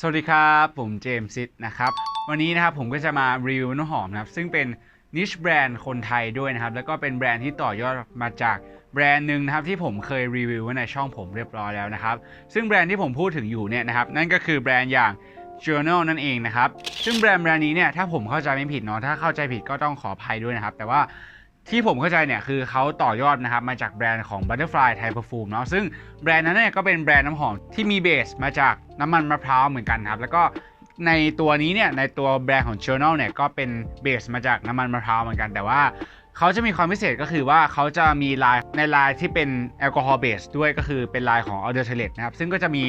สวัสดีครับ ผมเจมส์ซิดนะครับ วันนี้นะครับผมก็จะมารีวิวน้ำหอมนะครับ ซึ่งเป็นนิชแบรนด์คนไทยด้วยนะครับ แล้วก็เป็นแบรนด์ที่ต่อยอดมาจากแบรนด์หนึ่งนะครับที่ผมเคยรีวิวไว้ในช่องผมเรียบร้อยแล้วนะครับ ซึ่งแบรนด์ที่ผมพูดถึงอยู่เนี่ยนะครับนั่นก็คือแบรนด์อย่าง Journal นั่นเองนะครับ ซึ่งแบรนด์แบรนด์นี้เนี่ยถ้าผมเข้าใจไม่ผิดเนาะถ้าเข้าใจผิดก็ต้องขออภัยด้วยนะครับ แต่ว่า ที่ผมเข้าใจเนี่ยคือเขาต่อยอดนะครับมาจากแบรนด์ของ Butterfly Thai Perfume เนาะซึ่งแบรนด์นั้นเนี่ยก็เป็นแบรนด์น้ำหอมที่มีเบสมาจากน้ำมันมะพร้าวเหมือนกันครับแล้วก็ในตัวนี้เนี่ยในตัวแบรนด์ของ Journal เนี่ยก็เป็นเบสมาจากน้ำมันมะพร้าวเหมือนกันแต่ว่าเขาจะมีความพิเศษก็คือว่าเขาจะมีลายในลายที่เป็นแอลกอฮอล์เบสด้วยก็คือเป็นลายของออเดอร์เทเลตนะครับซึ่งก็จะมี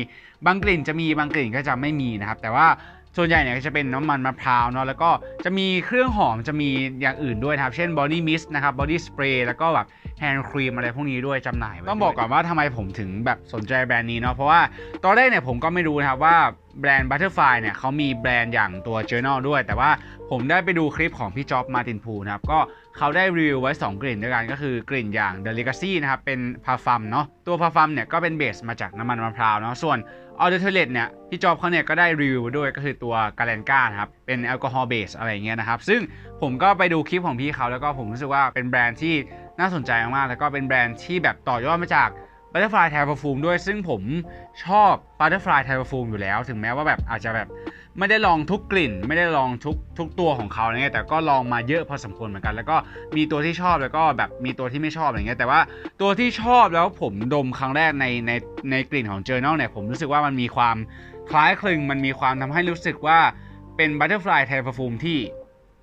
บางกลิ่นจะมีบางกลิ่นก็จะไม่มีนะครับแต่ว่า ส่วนใหญ่เนี่ยก็จะเป็นน้ำมันมะพร้าวเนาะแล้วก็จะมีเครื่องหอมจะมีอย่างอื่นด้วยนะครับ เช่น body mist นะครับ body spray แล้วก็แบบ hand cream อะไรพวกนี้ด้วยจำหน่ายไว้ต้องบอกก่อนว่าทำไมผมถึงแบบสนใจแบรนด์นี้เนาะเพราะว่าตอนแรกเนี่ยผมก็ไม่รู้นะครับว่าแบรนด์ Butterfly เนี่ยเขามีแบรนด์อย่างตัว Journal ด้วย แต่ว่าผมได้ไปดูคลิปของพี่จ๊อบมาตินพูนะครับ ก็เขาได้รีวิวไว้ 2 กลิ่นด้วยกันก็คือกลิ่นอย่าง The Legacy นะครับ เป็นพาฟัมเนาะตัวพาฟัมเนี่ยก็เป็นเบสมาจากน้ำมันมะพร้าวเนาะส่วน ออเดอร์เทเลตเนี่ยพี่จอบเขาเนี่ยก็ได้รีวิวด้วยก็คือตัวกาแลนกาครับ เป็นแอลกอฮอล์เบสอะไรเงี้ยนะครับ ซึ่งผมก็ไปดูคลิปของพี่เขาแล้วก็ผมรู้สึกว่าเป็นแบรนด์ที่น่าสนใจมากๆแล้วก็เป็นแบรนด์ที่แบบต่อยอดมาจาก Butterfly Thai Perfume ด้วย ซึ่งผมชอบ Butterfly Thai Perfume อยู่แล้ว ถึงแม้ว่าแบบอาจจะแบบ ไม่ได้ลองทุกกลิ่น ไม่ได้ลองทุกทุกตัวของเขาอะไรเงี้ยแต่ก็ลองมาเยอะพอสมควรเหมือนกัน แล้วก็มีตัวที่ชอบแล้วก็แบบมีตัวที่ไม่ชอบอะไรเงี้ยแต่ว่าตัวที่ชอบแล้วผมดมครั้งแรกในในในกลิ่นของ Journal เนี่ยผมรู้สึกว่ามันมีความคล้ายคลึงมันมีความทำให้รู้สึกว่าเป็น Butterfly Thai Perfume ที่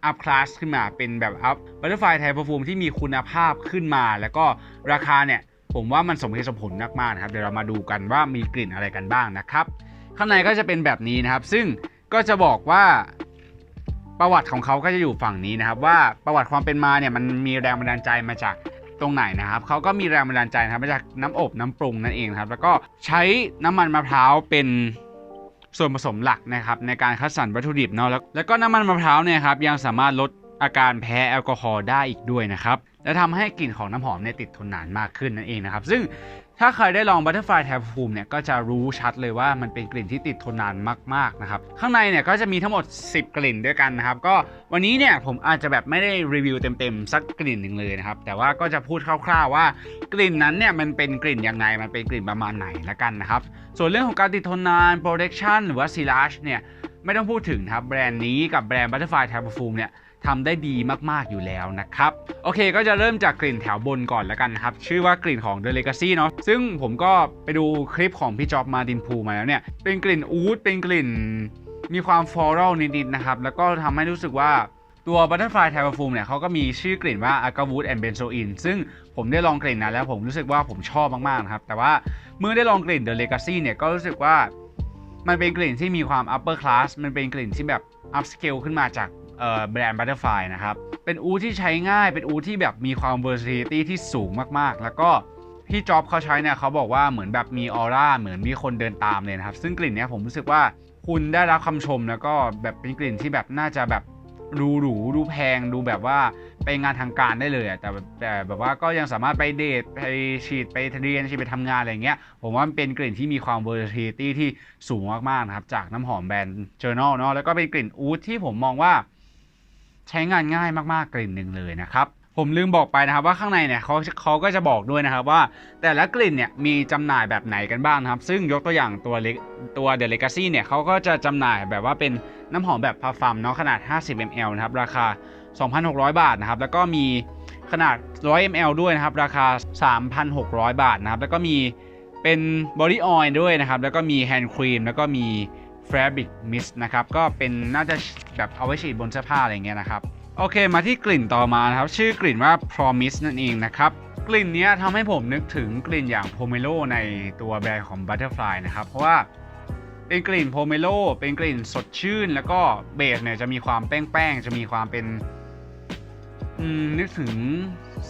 อัพคลาสขึ้นมาเป็นแบบอัพ Butterfly Thai Perfume ที่มีคุณภาพขึ้นมา แล้วก็ราคาเนี่ยผมว่ามันสมเหตุสมผลมากๆนะครับเดี๋ยวเรามาดูกันว่ามีกลิ่นอะไรกันบ้างนะครับข้างในก็จะเป็นแบบนี้นะครับ ซึ่ง ก็จะบอกว่าประวัติของเขาก็จะอยู่ฝั่งนี้นะครับ ว่าประวัติความเป็นมาเนี่ยมันมีแรงบันดาลใจมาจากตรงไหนนะครับเขาก็มีแรงบันดาลใจนะครับมาจากน้ำอบน้ำปรุงนั่นเองครับ แล้วก็ใช้น้ำมันมะพร้าวเป็นส่วนผสมหลักนะครับในการคัดสรรวัตถุดิบเนาะแล้วแล้วก็น้ำมันมะพร้าวเนี่ยครับยังสามารถลดอาการแพ้แอลกอฮอล์ได้อีกด้วยนะครับและทำให้กลิ่นของน้ำหอมเนี่ยติดทนนานมากขึ้นนั่นเองนะครับ ซึ่ง ถ้าใครได้ลอง Butterfly Thai Perfume เนี่ยก็จะรู้ชัดเลยว่ามันเป็นกลิ่นที่ติดทนนานมากๆนะครับ ข้างในเนี่ยก็จะมีทั้งหมด 10 กลิ่นด้วยกันนะครับ ก็วันนี้เนี่ยผมอาจจะแบบไม่ได้รีวิวเต็มๆ สักกลิ่นหนึ่งเลยนะครับ แต่ว่าก็จะพูดคร่าวๆว่ากลิ่นนั้นเนี่ยมันเป็นกลิ่นยังไง มันเป็นกลิ่นประมาณไหนละกันนะครับ ส่วนเรื่องของการติดทนนาน protection หรือว่า silage เนี่ยไม่ต้องพูดถึงครับแบรนด์นี้กับแบรนด์ Butterfly Thai Perfume เนี่ย ทำได้ดีมากๆอยู่แล้วนะครับ โอเคก็จะเริ่มจากกลิ่นแถวบนก่อนแล้วกันนะครับ ชื่อว่ากลิ่นของ The Legacy เนาะซึ่งผมก็ไปดูคลิปของพี่จ็อบมาดินพูมาแล้วเนี่ย เป็นกลิ่นอูดเป็นกลิ่นมีความฟลอรัลนิดๆนะครับ แล้วก็ทำให้รู้สึกว่าตัว Butterfly Thai Perfume เนี่ยเขาก็มีชื่อกลิ่นว่า a g a w o o d and Benzoin ซึ่งผมได้ลองกลิ่นนั้นแล้วผมรู้สึกว่าผมชอบมากๆนะครับ แต่ว่าเมื่อได้ลองกลิ่น The Legacy เนี่ยก็รู้สึกว่ามันเป็นกลิ่นที่มีความ upper class มันเป็นกลิ่นที่แบบ up scale ขึ้นมาจาก แบรนด์ Butterfly นะครับ เป็นอูที่ใช้ง่ายเป็นอูที่แบบมีความ versatility ที่สูงมากๆ แล้วก็พี่จ็อบเขาใช้เนี่ยเขาบอกว่าเหมือนแบบมีออร่าเหมือนมีคนเดินตามเลยนะครับ ซึ่งกลิ่นเนี้ยผมรู้สึกว่าคุณได้รับคำชมแล้วก็แบบเป็นกลิ่นที่แบบน่าจะแบบดูหรูดูแพงดูแบบว่าไปงานทางการได้เลยอะแต่แต่แบบว่าก็ยังสามารถไปเดทไปฉีดไปเรียนฉีดไปทำงานอะไรเงี้ยผมว่ามันเป็นกลิ่นที่มีความ versatility ที่สูงมากๆนะครับจากน้ำหอมแบรนด์ Journal เนาะแล้วก็เป็นกลิ่นอูดที่ผมมองว่า ใช้งานง่ายมากๆกลิ่นหนึ่งเลยนะครับผมลืมบอกไปนะครับว่าข้างในเนี่ยเขาเขาก็จะบอกด้วยนะครับว่า แต่ละกลิ่นเนี่ยมีจำหน่ายแบบไหนกันบ้างนะครับ ซึ่งยกตัวอย่างตัวเล็กตัว The Legacy เนี่ยเขาก็จะจำหน่ายแบบว่าเป็นน้ำหอมแบบพาฟัมเนาะขนาด 50 ml นะครับราคา 2,600 บาทนะครับแล้วก็มีขนาด 100 ml ด้วยนะครับราคา 3,600 บาทนะครับแล้วก็มีเป็น body oil ด้วยนะครับแล้วก็มี hand cream แล้วก็มี fabric mist นะครับ ก็เป็นน่าจะแบบเอาไว้ฉีดบนเสื้อผ้าอะไรเงี้ยนะครับ โอเค มาที่กลิ่นต่อมานะครับ ชื่อกลิ่นว่า promise นั่นเองนะครับ กลิ่นนี้ทำให้ผมนึกถึงกลิ่นอย่าง pomelo ในตัวแบรนด์ของ butterfly นะครับ เพราะว่าเป็นกลิ่นโพเมโลเป็นกลิ่นสดชื่น แล้วก็เบสเนี่ยจะมีความแป้งๆ จะมีความเป็น นึกถึง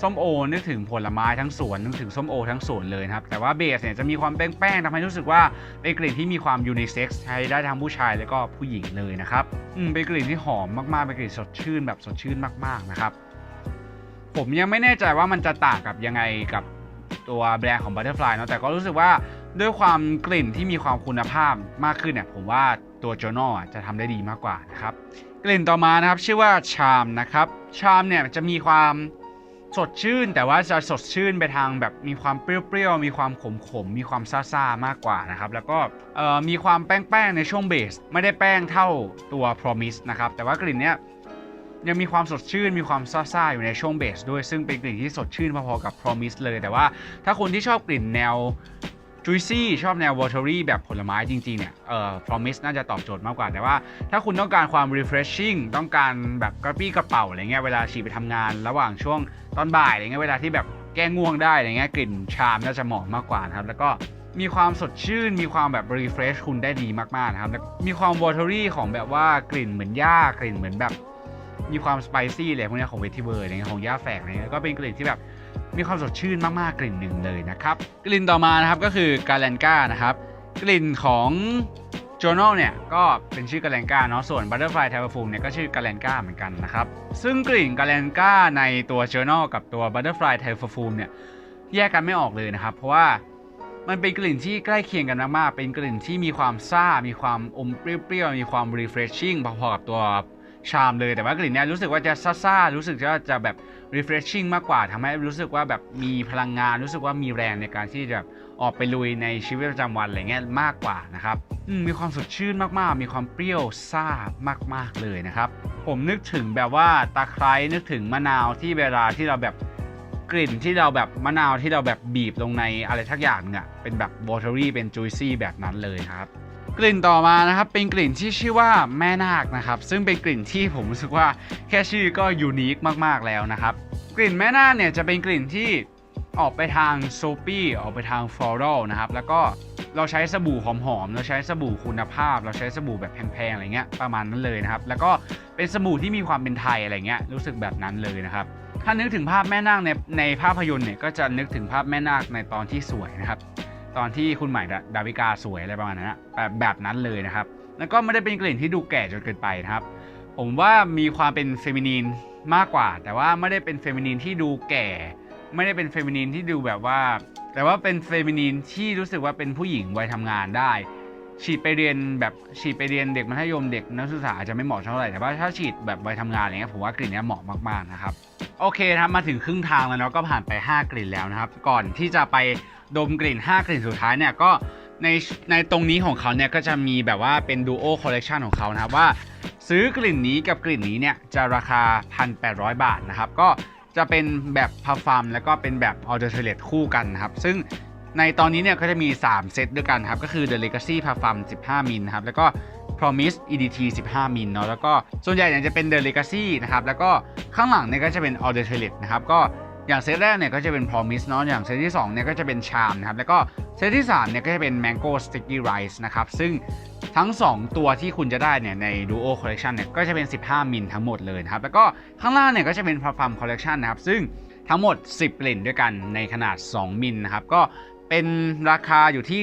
ส้มโอ นึกถึงผลไม้ทั้งสวน นึกถึงส้มโอทั้งสวนเลยนะครับ แต่ว่าเบสเนี่ยจะมีความแป้งๆทำให้รู้สึกว่าเป็นกลิ่นที่มีความยูนิเซ็กซ์ใช้ได้ทั้งผู้ชายแล้วก็ผู้หญิงเลยนะครับอืมเป็นกลิ่นที่หอมมากๆ เป็นกลิ่นสดชื่นแบบสดชื่นมากๆนะครับ ผมยังไม่แน่ใจว่ามันจะต่างกับยังไงกับตัวแบรนด์ของ Butterfly เนอะแต่ก็รู้สึกว่าด้วยความกลิ่นที่มีความคุณภาพมากขึ้นเนี่ย ผมว่าตัว Journal อ่จะทำได้ดีมากกว่านะครับ กลิ่นต่อมานะครับชื่อว่าชามนะครับ ชามเนี่ยจะมีความสดชื่น แต่ว่าจะสดชื่นไปทางแบบมีความเปรี้ยวๆมีความขมๆมีความซ่าๆมากกว่านะครับ แล้วก็มีความแป้งๆในช่วงเบส ไม่ได้แป้งเท่าตัว Promise นะครับ แต่ว่ากลิ่นเนี้ยยังมีความสดชื่น มีความซ่าๆอยู่ในช่วงเบสด้วย ซึ่งเป็นกลิ่นที่สดชื่นพอๆกับ Promise เลย แต่ว่าถ้าคนที่ชอบกลิ่นแนว juicy ชอบแนว watery แบบผลไม้จริงๆ เนี่ยเอ่อ promise น่าจะตอบโจทย์มากกว่า แต่ว่าถ้าคุณต้องการความ refreshing ต้องการแบบกระปี้กระเป๋าอะไรเงี้ยเวลาฉีดไปทำงานระหว่างช่วงตอนบ่ายอะไรเงี้ยเวลาที่แบบแก้ง่วงได้อะไรเงี้ยกลิ่นชามน่าจะเหมาะมากกว่านะครับแล้วก็มีความสดชื่น มีความแบบ refresh คุณได้ดีมากๆนะครับ มีความ watery ของแบบว่ากลิ่นเหมือนหญ้ากลิ่นเหมือนแบบ มีความสไปซี่อะไรพวกนี้ของเวทิเวอร์อะไรเงี้ยของหญ้าแฝกอะไรเงี้ยก็เป็นกลิ่นที่แบบ มีความสดชื่นมากๆกลิ่นหนึ่งเลยนะครับ กลิ่นต่อมานะครับก็คือกาแลนกานะครับ กลิ่นของ Journal เนี่ยก็เป็นชื่อกาแลนกาเนาะส่วน Butterfly t y p e f u m เนี่ยก็ชื่อกาแลนกาเหมือนกันนะครับซึ่งกลิ่นกาแลนกาในตัว Journal กับตัว Butterfly t y p e f u m เนี่ยแยกกันไม่ออกเลยนะครับ เพราะว่ามันเป็นกลิ่นที่ใกล้เคียงกันมากๆ เป็นกลิ่นที่มีความซ่า มีความอมเปรี้ยวๆ มีความ refreshing พอๆกับตัว ชามเลยแต่ว่ากลิ่นเนี้ยรู้สึกว่าจะซ่าๆรู้สึกว่าจะแบบ refreshing มากกว่าทำให้รู้สึกว่าแบบมีพลังงานรู้สึกว่ามีแรงในการที่จะออกไปลุยในชีวิตประจำวันอะไรเงี้ยมากกว่านะครับมีความสดชื่นมากๆ มีความเปรี้ยวซ่ามากๆเลยนะครับ ผมนึกถึงแบบว่าตะไคร้นึกถึงมะนาวที่เวลาที่เราแบบกลิ่นที่เราแบบมะนาวที่เราแบบบีบลงในอะไรทักอย่างหนึงอะเป็นแบบ watery เป็น juicy แบบนั้นเลยครับ กลิ่นต่อมานะครับเป็นกลิ่นที่ชื่อว่าแม่นาคนะครับ ซึ่งเป็นกลิ่นที่ผมรู้สึกว่าแค่ชื่อก็ยูนิคมากๆแล้วนะครับ กลิ่นแม่นาคเนี่ยจะเป็นกลิ่นที่ออกไปทางโซปี้ออกไปทางฟลอรัลนะครับ แล้วก็เราใช้สบู่หอมๆ เราใช้สบู่คุณภาพ เราใช้สบู่แบบแพงๆ อะไรเงี้ย ประมาณนั้นเลยนะครับ แล้วก็เป็นสบู่ที่มีความเป็นไทยอะไรเงี้ย รู้สึกแบบนั้นเลยนะครับ ถ้านึกถึงภาพแม่นาคในในภาพยนตร์เนี่ย ก็จะนึกถึงภาพแม่นาคในตอนที่สวยนะครับ ตอนที่คุณใหม่ดาวิกาสวยอะไรประมาณนั้นแบบแบบนั้นเลยนะครับ แล้วก็ไม่ได้เป็นกลิ่นที่ดูแก่จนเกินไปนะครับ ผมว่ามีความเป็นเฟมินีนมากกว่า แต่ว่าไม่ได้เป็นเฟมินีนที่ดูแก่ ไม่ได้เป็นเฟมินีนที่ดูแบบว่า แต่ว่าเป็นเฟมินีนที่รู้สึกว่าเป็นผู้หญิงวัยทำงานได้ ฉีดไปเรียนแบบฉีดไปเรียนเด็กมัธยมเด็กนักศึกษาอาจจะไม่เหมาะเท่าไหร่แต่ว่าถ้าฉีดแบบวัยทำงานอะไรเงี้ยผมว่ากลิ่นเนี้ยเหมาะมากๆนะครับโอเคครับมาถึงครึ่งทางแล้วเนาะก็ผ่านไป 5 กลิ่นแล้วนะครับ ก่อนที่จะไป ดมกลิ่น 5 กลิ่นสุดท้ายเนี่ยก็ในในตรงนี้ของเขาเนี่ยก็จะมีแบบว่าเป็นดูโอคอลเล t ชันของเขานะครับว่า ซื้อกลิ่นนี้กับกลิ่นนี้เนี่ยจะราคา 1,800 บาทนะครับ ก็จะเป็นแบบพาฟาร์มแล้วก็เป็นแบบออเดอร์เทเลตคู่กันนะครับ ซึ่งในตอนนี้เนี่ยก็จะมี 3 เซตด้วยกันครับ ก็คือ The Legacy Parfum 15 มิลครับ แล้วก็ Promise EDT 15 มิลเนาะแล้วก็ส่วนใหญ่เนี่ยจะเป็น The Legacy นะครับ แล้วก็ข้างหลังเนี่ยก็จะเป็น All the Toilet นะครับ ก็ อย่างเซตแรกเนี่ยก็จะเป็น Promise เนาะอย่างเซตที่2เนี่ยก็จะเป็น Charm นะครับแล้วก็เซตที่3เนี่ยก็จะเป็น Mango Sticky Rice นะครับซึ่งทั้ง 2 ตัวที่คุณจะได้เนี่ยใน Duo Collection เนี่ยก็จะเป็น 15 มิลทั้งหมดเลยครับแล้วก็ข้างล่างเนี่ยก็จะเป็น Parfum Collection นะครับซึ่งทั้งหมด 10 กลิ่นด้วยกันในขนาด 2 มิลนะครับก็เป็นราคาอยู่ที่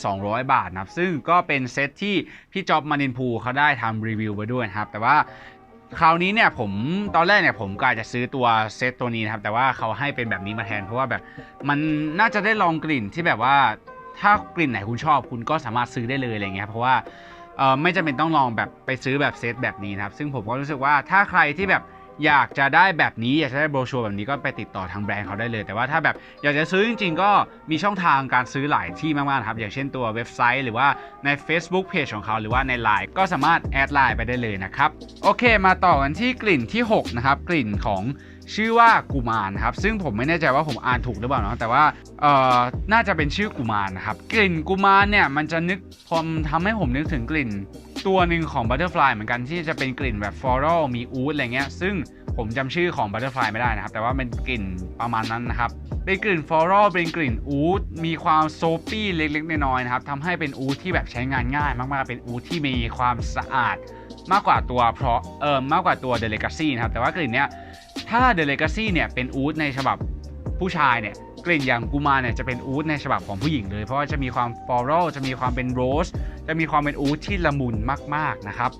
1,200 บาทนะครับซึ่งก็เป็นเซตที่พี่จอบมานินพูเขาได้ทำรีวิวไปด้วยนะครับแต่ว่า คราวนี้เนี่ยผมตอนแรกเนี่ยผมก็อาจจะซื้อตัวเซตตัวนี้นะครับแต่ว่าเขาให้เป็นแบบนี้มาแทนเพราะว่าแบบมันน่าจะได้ลองกลิ่นที่แบบว่าถ้ากลิ่นไหนคุณชอบคุณก็สามารถซื้อได้เลยอะไรเงี้ยเพราะว่าเออไม่จำเป็นต้องลองแบบไปซื้อแบบเซตแบบนี้นะครับซึ่งผมก็รู้สึกว่าถ้าใครที่แบบ อยากจะได้แบบนี้อยากจะได้โบรชัวร์แบบนี้ก็ไปติดต่อทางแบรนด์เขาได้เลย แต่ว่าถ้าแบบอยากจะซื้อจริง ๆ ก็มีช่องทางการซื้อหลายที่มากๆครับ อย่างเช่นตัวเว็บไซต์ หรือว่าใน Facebook Page ของเขาหรือว่าใน Line ก็สามารถแอดไลน์ไปได้เลยนะครับ โอเค มาต่อกันที่กลิ่นที่ 6 นะครับ กลิ่นของ ชื่อว่ากุมารครับซึ่งผมไม่แน่ใจว่าผมอ่านถูกหรือเปล่าเนาะแต่ว่าเอ่อน่าจะเป็นชื่อกุมารนะครับกลิ่นกุมารเนี่ยมันจะนึกผมทำให้ผมนึกถึงกลิ่น ตัวหนึ่งของบัตเตอร์ฟลายเหมือนกันที่จะเป็นกลิ่นแบบฟลอรัลมีอูดอะไรเงี้ยซึ่ง ผมจำชื่อของ Butterfly ไม่ได้นะครับ แต่ว่าเป็นกลิ่นประมาณนั้นนะครับ เป็นกลิ่น floral เป็นกลิ่นอูดมีความโซปี้เล็กๆน้อยๆนะครับทำให้เป็นอูดที่แบบใช้งานง่ายมากๆ เป็นอูดที่มีความสะอาดมากกว่าตัวเพราะเออมากกว่าตัว The Legacy นะครับแต่ว่ากลิ่นเนี้ยถ้า The Legacy เนี่ยเป็นอูดในฉบับผู้ชายเนี่ยกลิ่นอย่างกูมาเนี่ยจะเป็นอูดในฉบับของผู้หญิงเลย เพราะว่าจะมีความฟลอรัลจะมีความเป็นโรส จะมีความเป็นอูดที่ละมุนมากๆนะครับ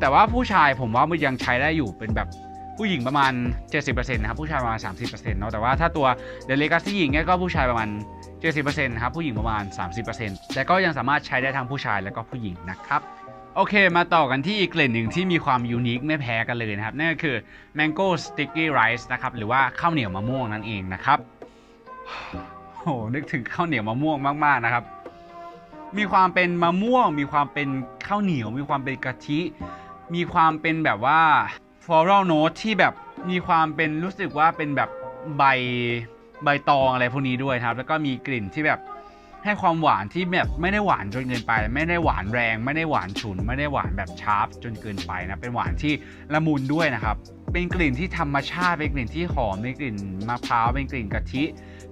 แต่ว่าผู้ชายผมว่ามันยังใช้ได้อยู่เป็นแบบ ผู้หญิงประมาณ 70%นะครับผู้ชายประมาณ 30%เนาะแต่ว่าถ้าตัว The Legacy หญิงเนี่ยก็ผู้ชายประมาณ 70%นะครับผู้หญิงประมาณ 30%แต่ก็ยังสามารถใช้ได้ทั้งผู้ชายและก็ผู้หญิงนะครับโอเค มาต่อกันที่อีกกลิ่นหนึ่งที่มีความยูนิคไม่แพ้กันเลยนะครับ นั่นก็คือ mango sticky rice นะครับ หรือว่าข้าวเหนียวมะม่วงนั่นเองนะครับโหนึกถึงข้าวเหนียวมะม่วงมาก ๆ นะครับ มีความเป็นมะม่วง มีความเป็นข้าวเหนียว มีความเป็นกะทิ มีความเป็นแบบว่า floral note ที่แบบมีความเป็นรู้สึกว่าเป็นแบบใบใบตองอะไรพวกนี้ด้วยครับ แล้วก็มีกลิ่นที่แบบให้ความหวานที่แบบไม่ได้หวานจนเกินไป ไม่ได้หวานแรง ไม่ได้หวานฉุน ไม่ได้หวานแบบชาร์ปจนเกินไปนะเป็นหวานที่ละมุนด้วยนะครับ เป็นกลิ่นที่ธรรมชาติเป็นกลิ่นที่หอมเป็นกลิ่นมะพร้าวเป็นกลิ่นกะทิ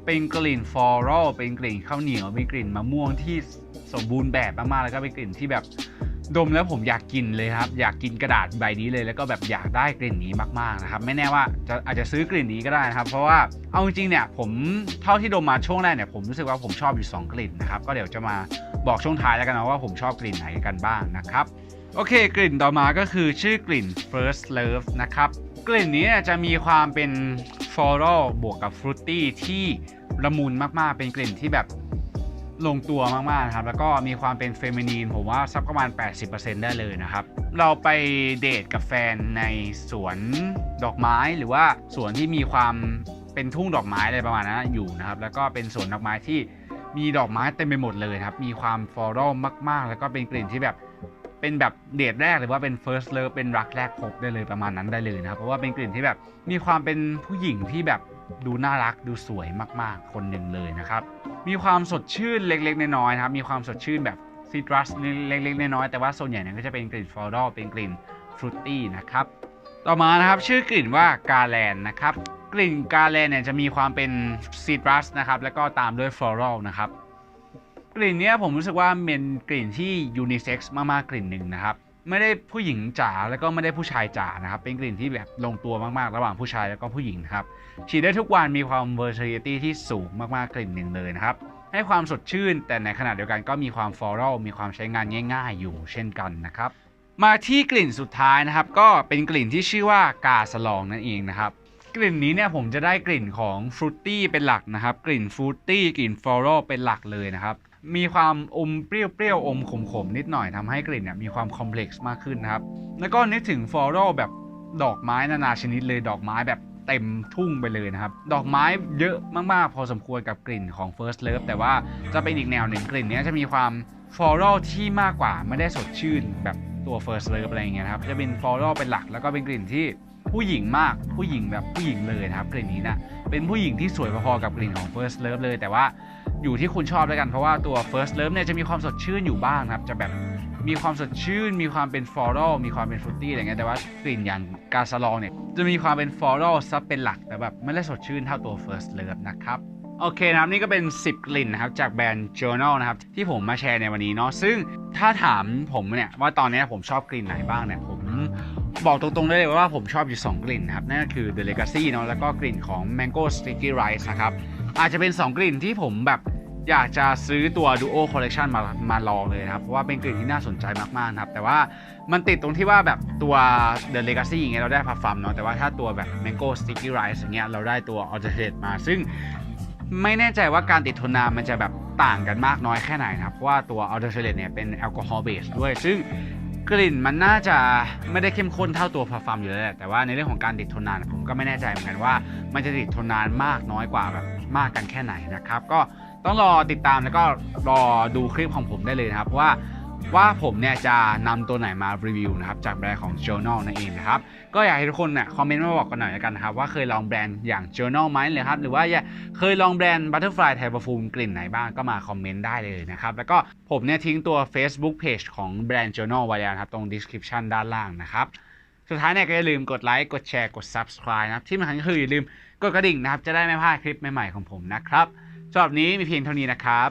เป็นกลิ่นฟลอรัลเป็นกลิ่นข้าวเหนียวเป็นกลิ่นมะม่วงที่สมบูรณ์แบบมากๆแล้วก็เป็นกลิ่นที่แบบ ดมแล้วผมอยากกินเลยครับ อยากกินกระดาษใบนี้เลยแล้วก็แบบอยากได้กลิ่นนี้มากๆนะครับ ไม่แน่ว่าจะอาจจะซื้อกลิ่นนี้ก็ได้นะครับ เพราะว่าเอาจริงๆเนี่ยผมเท่าที่ดมมาช่วงแรกเนี่ยผมรู้สึกว่าผมชอบอยู่สองกลิ่นนะครับก็เดี๋ยวจะมาบอกช่วงท้ายแล้วกันนะว่าผมชอบกลิ่นไหนกันบ้างนะครับโอเค กลิ่นต่อมาก็คือชื่อกลิ่น first love นะครับกลิ่นนี้จะมีความเป็น floral บวกกับ fruity ที่ละมุนมากๆ เป็นกลิ่นที่แบบ ลงตัวมากๆนะครับ แล้วก็มีความเป็นเฟมินีนผมว่าสักประมาณ 80%ได้เลยนะครับ เราไปเดทกับแฟนในสวนดอกไม้หรือว่าสวนที่มีความเป็นทุ่งดอกไม้อะไรประมาณนั้นอยู่นะครับ แล้วก็เป็นสวนดอกไม้ที่มีดอกไม้เต็มไปหมดเลยครับ มีความฟลอรัลมากๆ แล้วก็เป็นกลิ่นที่แบบเป็นแบบเดทแรกหรือว่าเป็น first love เป็นรักแรกพบได้เลยประมาณนั้นได้เลยนะครับ เพราะว่าเป็นกลิ่นที่แบบมีความเป็นผู้หญิงที่แบบ ดูน่ารักดูสวยมากๆ คนหนึ่งเลยนะครับ มีความสดชื่นเล็กๆ น้อยๆนะครับ มีความสดชื่นแบบซิตรัสเล็กๆ น้อยๆ แต่ว่าส่วนใหญ่เนี่ยก็จะเป็นกลิ่นฟลอรัลเป็นกลิ่นฟรุตตี้นะครับ ต่อมานะครับชื่อกลิ่นว่ากาแลนนะครับ กลิ่นกาแลนเนี่ยจะมีความเป็นซิตรัสนะครับ แล้วก็ตามด้วยฟลอรัลนะครับ กลิ่นเนี้ยผมรู้สึกว่าเป็นกลิ่นที่ยูนิเซ็กซ์มากๆ กลิ่นหนึ่งนะครับ ไม่ได้ผู้หญิงจ๋าแล้วก็ไม่ได้ผู้ชายจ๋านะครับ เป็นกลิ่นที่แบบลงตัวมากๆ ระหว่างผู้ชายแล้วก็ผู้หญิงครับฉีดได้ทุกวันมีความ versatility ที่สูงมากๆกลิ่นหนึ่งเลยนะครับ ให้ความสดชื่น แต่ในขณะเดียวกันก็มีความฟลอรัลมีความใช้งานง่ายๆ อยู่เช่นกันนะครับมาที่กลิ่นสุดท้ายนะครับ ก็เป็นกลิ่นที่ชื่อว่ากาสลองนั่นเองนะครับ กลิ่นนี้เนี่ยผมจะได้กลิ่นของฟรุตตี้เป็นหลักนะครับ กลิ่นฟรุตตี้กลิ่นฟลอรัลเป็นหลักเลยนะครับ มีความอมเปรี้ยวๆอมขมๆนิดหน่อยทำให้กลิ่นเนี่ยมีความคอมเพล็กซ์มากขึ้นนะครับ แล้วก็นึกถึงฟลอรัลแบบดอกไม้นานาชนิดเลยดอกไม้แบบเต็มทุ่งไปเลยนะครับ ดอกไม้เยอะมากๆ พอสมควรกับกลิ่นของ First Love แต่ว่าจะเป็นอีกแนวหนึ่งกลิ่นนี้จะมีความฟลอรัลที่มากกว่าไม่ได้สดชื่นแบบตัว First Love อะไรอย่างเงี้ยนะครับ จะเป็นฟลอรัลเป็นหลักแล้วก็เป็นกลิ่นที่ ผู้หญิงมากผู้หญิงแบบผู้หญิงเลยนะครับกลิ่นนี้นะเป็นผู้หญิงที่สวยพอๆกับกลิ่นของ First Love เลยแต่ว่าอยู่ที่คุณชอบแล้วกันเพราะว่าตัว First Love เนี่ยจะมีความสดชื่นอยู่บ้างนะครับจะแบบมีความสดชื่น มีความเป็นฟลอรัลมีความเป็นฟรุตตี้อะไรเงี้ยแต่ว่ากลิ่นอย่างกาสลองเนี่ยจะมีความเป็นฟลอรัลซับเป็นหลักแต่แบบไม่ได้สดชื่นเท่าตัว First Love นะครับโอเคนะครับนี่ก็เป็น 10 กลิ่นนะครับจากแบรนด์ Journal นะครับที่ผมมาแชร์ในวันนี้เนาะซึ่งถ้าถามผมเนี่ยว่าตอนนี้ผมชอบกลิ่นไหนบ้างเนี่ยผม บอกตรงๆได้เลยว่าผมชอบอยู่ 2 กลิ่นนะครับ นั่นก็คือ The Legacy เนาะแล้วก็กลิ่นของ Mango Sticky Rice นะครับ อาจจะเป็น 2 กลิ่นที่ผมแบบอยากจะซื้อตัว Duo Collection มามาลองเลยนะครับ เพราะว่าเป็นกลิ่นที่น่าสนใจมากๆนะครับ แต่ว่ามันติดตรงที่ว่าแบบตัว The Legacy อย่างเงี้ยเราได้พัฟฟัมเนาะแต่ว่าถ้าตัวแบบ Mango Sticky Rice อย่างเงี้ยเราได้ตัว Alternate มา ซึ่งไม่แน่ใจว่าการติดทนนานมันจะแบบต่างกันมากน้อยแค่ไหนนะครับ เพราะว่าตัว Alternate เนี่ยเป็นแอลกอฮอล์เบสด้วย ซึ่ง กลิ่นมันน่าจะไม่ได้เข้มข้นเท่าตัวพาฟาร์มอยู่แล้วแหละแต่ว่าในเรื่องของการติดทนนานผมก็ไม่แน่ใจเหมือนกันว่า มันจะติดทนนานมากน้อยกว่าแบบมากกันแค่ไหนนะครับ ก็ต้องรอติดตามแล้วก็รอดูคลิปของผมได้เลยนะครับเพราะว่า ว่าผมเนี่ยจะนำตัวไหนมารีวิวนะครับจากแบรนด์ของ Journal นั่นเองนะครับก็อยากให้ทุกคนเนี่ยคอมเมนต์มาบอกกันหน่อยด้วกันนะครับว่าเคยลองแบรนด์อย่าง Journal ไหมเลยครับหรือว่าเคยลองแบรนด์ Butterfly Thai Perfume กลิ่นไหนบ้างก็มาคอมเมนต์ได้เลยนะครับแล้วก็ผมเนี่ยทิ้งตัว Facebook Page ของแบรนด์ Journal ไว้แล้วครับตรง description ด้านล่างนะครับสุดท้ายเนี่ยก็อย่าลืมกดไลค์กดแชร์กด subscribe นะครับที่สำคัญก็คืออย่าลืมกดกระดิ่งนะครับจะได้ไม่พลาดคลิปใหม่ๆของผมนะครับสำหรับนี้มีเพียงเท่านี้นะครับ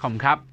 ขอบคุณครับ